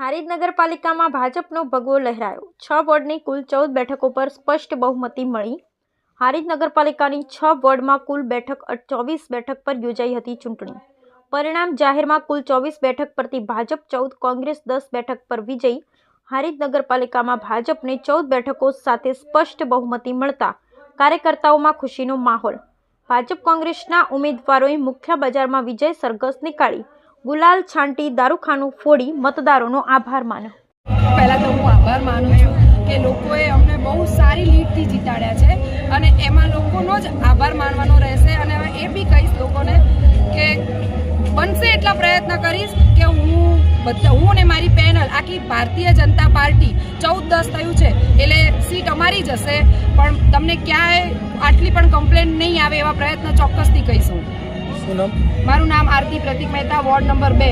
હારીજ નગરપાલિકામાં ભાજપનો ભગવો લહેરાયો. છ વોર્ડની કુલ ચૌદ બેઠકો પર સ્પષ્ટ બહુમતી મળી. હારીજ નગરપાલિકાની છ વોર્ડમાં કુલ બેઠક ચોવીસ બેઠક પર યોજાઈ હતી ચૂંટણી. પરિણામ જાહેરમાં કુલ ચોવીસ બેઠક પરથી ભાજપ ચૌદ, કોંગ્રેસ દસ બેઠક પર વિજયી. હારીજ નગરપાલિકામાં ભાજપને ચૌદ બેઠકો સાથે સ્પષ્ટ બહુમતી મળતા કાર્યકર્તાઓમાં ખુશીનો માહોલ. ભાજપ કોંગ્રેસના ઉમેદવારોએ મુખ્ય બજારમાં વિજય સરઘસ નીકાળી. ગુલાલ છાંટી દારૂખાનું ફોડી મતદારોનો આભાર માન્યો. પહેલાં તો હું આભાર માનું છું કે લોકોએ અમને બહુ સારી લીડથી જીતાડ્યા છે અને એમાં લોકોનો જ આભાર માનવાનો રહેશે અને હવે એ બી કહીશ લોકોને કે બનશે એટલા પ્રયત્ન કરીશ કે હું બધા, હું ને મારી પેનલ આખી ભારતીય જનતા પાર્ટી ચૌદ દસ થયું છે, એટલે સીટ અમારી જ હશે, પણ તમને ક્યાંય આટલી પણ કમ્પ્લેન નહીં આવે એવા પ્રયત્ન ચોક્કસથી કહીશું. શું નામ? મારું નામ આરતી પ્રતિક મહેતા વોર્ડ નંબર બે.